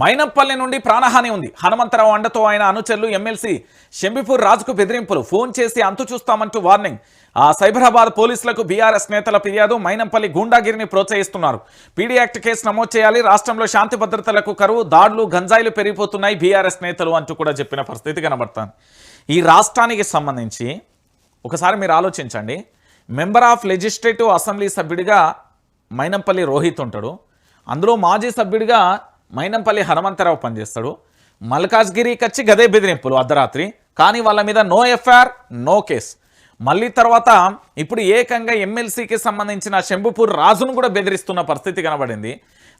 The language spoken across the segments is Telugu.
మైనప్పల్లి నుండి ప్రాణహాని ఉంది. హనుమంతరావు అండతో ఆయన అనుచరులు ఎమ్మెల్సీ షంబిపూర్ రాజుకు బెదిరింపులు. ఫోన్ చేసి అంతు చూస్తామంటూ వార్నింగ్. ఆ సైబరాబాద్ పోలీసులకు బీఆర్ఎస్ నేతల ఫిర్యాదు మైనంపల్లి గూండాగిరిని ప్రోత్సహిస్తున్నారు. పీడీ యాక్ట్ కేసు నమోదు చేయాలి. రాష్ట్రంలో శాంతి భద్రతలకు కరువు దాడులు గంజాయిలు పెరిగిపోతున్నాయి బీఆర్ఎస్ నేతలు అంటూ కూడా చెప్పిన పరిస్థితి కనబడుతుంది. ఈ రాష్ట్రానికి సంబంధించి ఒకసారి మీరు ఆలోచించండి. మెంబర్ ఆఫ్ లెజిస్లేటివ్ అసెంబ్లీ సభ్యుడిగా మైనంపల్లి రోహిత్ ఉంటాడు. అందులో మాజీ సభ్యుడిగా మైనంపల్లి హనుమంతరావు పనిచేస్తాడు. మల్కాజ్గిరికి వచ్చి గదే బెదిరింపులు అర్ధరాత్రి. కానీ వాళ్ళ మీద నో ఎఫ్ఐఆర్ నో కేస్ మళ్ళీ తర్వాత ఇప్పుడు ఏకంగా ఎమ్మెల్సీకి సంబంధించిన శంభుపూర్ రాజును కూడా బెదిరిస్తున్న పరిస్థితి కనబడింది.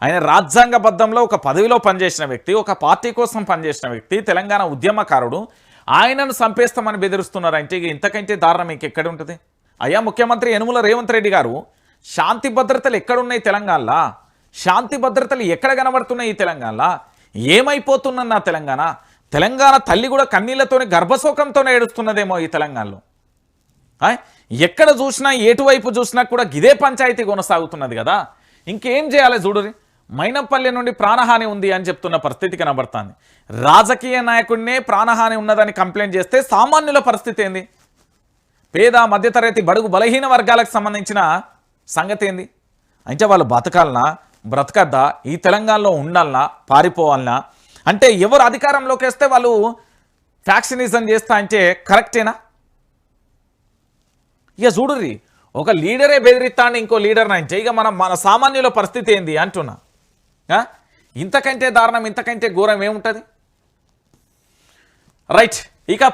ఆయన రాజ్యాంగబద్ధంలో ఒక పదవిలో పనిచేసిన వ్యక్తి ఒక పార్టీ కోసం పనిచేసిన వ్యక్తి తెలంగాణ ఉద్యమకారుడు. ఆయనను సంపేస్తామని బెదిరిస్తున్నారంటే ఇంతకంటే దారుణం మీకు ఎక్కడ ఉంటుంది? అయ్యా ముఖ్యమంత్రి యనుమల రేవంత్ రెడ్డి గారు శాంతి భద్రతలు ఎక్కడున్నాయి తెలంగాణలో? శాంతి భద్రతలు ఎక్కడ కనబడుతున్నాయి ఈ తెలంగాణలో? ఏమైపోతున్న నా తెలంగాణ? తెలంగాణ తల్లి కూడా కన్నీళ్ళతోనే గర్భశోకంతోనే ఏడుస్తున్నదేమో ఈ తెలంగాణలో. ఎక్కడ చూసినా ఎటువైపు చూసినా కూడా గిదే పంచాయతీ కొనసాగుతున్నది కదా. ఇంకేం చేయాలి చూడరి మైనంపల్లి నుండి ప్రాణహాని ఉంది అని చెప్తున్న పరిస్థితి కనబడుతుంది. రాజకీయ నాయకుడినే ప్రాణహాని ఉన్నదని కంప్లైంట్ చేస్తే సామాన్యుల పరిస్థితి ఏంది? పేద మధ్యతరగతి బడుగు బలహీన వర్గాలకు సంబంధించిన సంగతి ఏంది? అంటే వాళ్ళు బతకాలనా? బ్రతకద్దా? ఈ తెలంగాణలో ఉండాలనా? పారిపోవాలనా? అంటే ఎవరు అధికారంలోకి వస్తే వాళ్ళు ఫ్యాక్షనిజం చేస్తా అంటే కరెక్టేనా? ఇక చూడుర్రి ఒక లీడరే బెదిరిస్తాను ఇంకో లీడర్ అంటే ఇక మనం మన సామాన్యుల పరిస్థితి ఏంది అంటున్నా. ఆ? ఇంతకంటే దారుణం ఇంతకంటే ఘోరం ఏముంటుంది? రైట్ ఇక